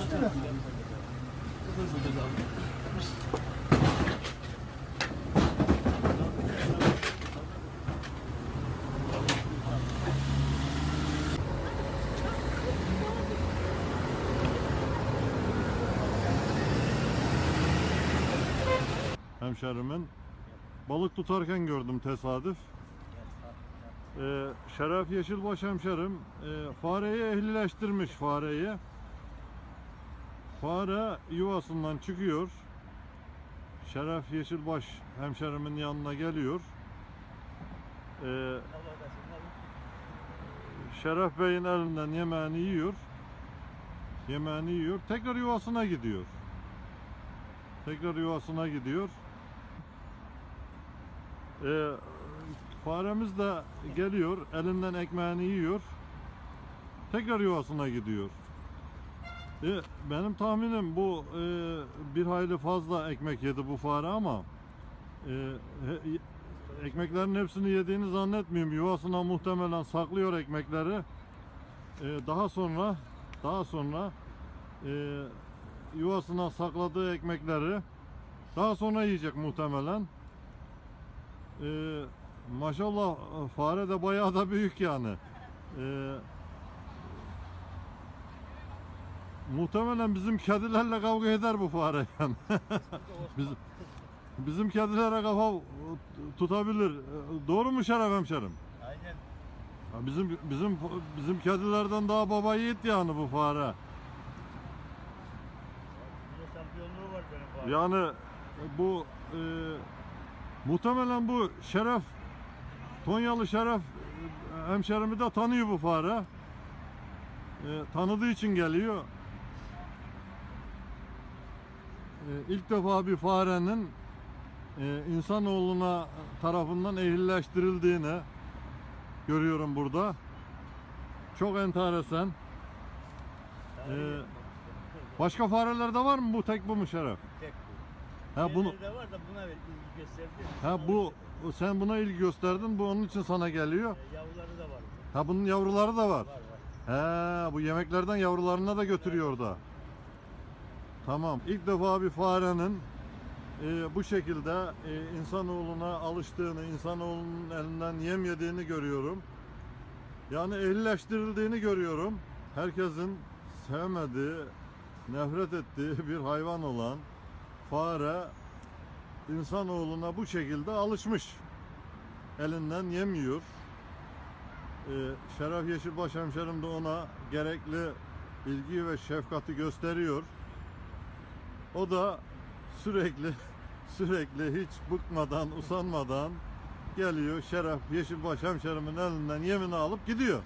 Üstüne. Hemşerimin balık tutarken gördüm tesadüf. Ee, Şeref Yeşilbaş hemşerim e, fareyi ehlileştirmiş fareyi. Fare yuvasından çıkıyor. Şeref Yeşilbaş hemşerimin yanına geliyor. Ee, Şeref Bey'in elinden yemeğini yiyor. Yemeğini yiyor. Tekrar yuvasına gidiyor. Tekrar yuvasına gidiyor. Ee, faremiz de geliyor, elinden ekmeğini yiyor. Tekrar yuvasına gidiyor. E, benim tahminim bu e, bir hayli fazla ekmek yedi bu fare ama e, ekmeklerin hepsini yediğini zannetmiyorum. Yuvasına muhtemelen saklıyor ekmekleri. E, daha sonra daha sonra e, yuvasına sakladığı ekmekleri daha sonra yiyecek muhtemelen. Ee, maşallah fare de bayağı da büyük yani. Ee, muhtemelen bizim kedilerle kavga eder bu fare yani. bizim, bizim kedilere kafa tutabilir. Doğru mu Şeref hemşerim? Aynen. Bizim bizim bizim kedilerden daha baba yiğit yani bu fare. Burada şampiyonluğu var benim fare. Yani bu e, muhtemelen bu Şeref Tonyalı Şeref e, hemşerimi de tanıyor bu fare. E, tanıdığı için geliyor. E, ilk defa bir farenin e, insanoğluna tarafından ehlileştirildiğini görüyorum burada. Çok enteresan. Ee, Başka fareler de var mı? Bu tek bu mu Şeref? Tek bu. Ha bunu Diğerleri de var da buna ilgi gösterdi. ha bu sen buna ilgi gösterdin. Bu onun için sana geliyor. E, Yavruları da var. Ha bunun yavruları da var. Var var. He bu yemeklerden yavrularına da götürüyor da. Tamam. İlk defa bir farenin e, bu şekilde e, insanoğluna alıştığını, insanoğlunun elinden yem yediğini görüyorum. Yani ehlileştirildiğini görüyorum. Herkesin sevmediği, nefret ettiği bir hayvan olan fare insanoğluna bu şekilde alışmış. Elinden yem yiyor. Ee, Şeref Yeşilbaş hemşerim de ona gerekli ilgi ve şefkati gösteriyor. O da sürekli sürekli hiç bıkmadan, usanmadan geliyor Şeref Yeşilbaş hemşerimin elinden yemini alıp gidiyor.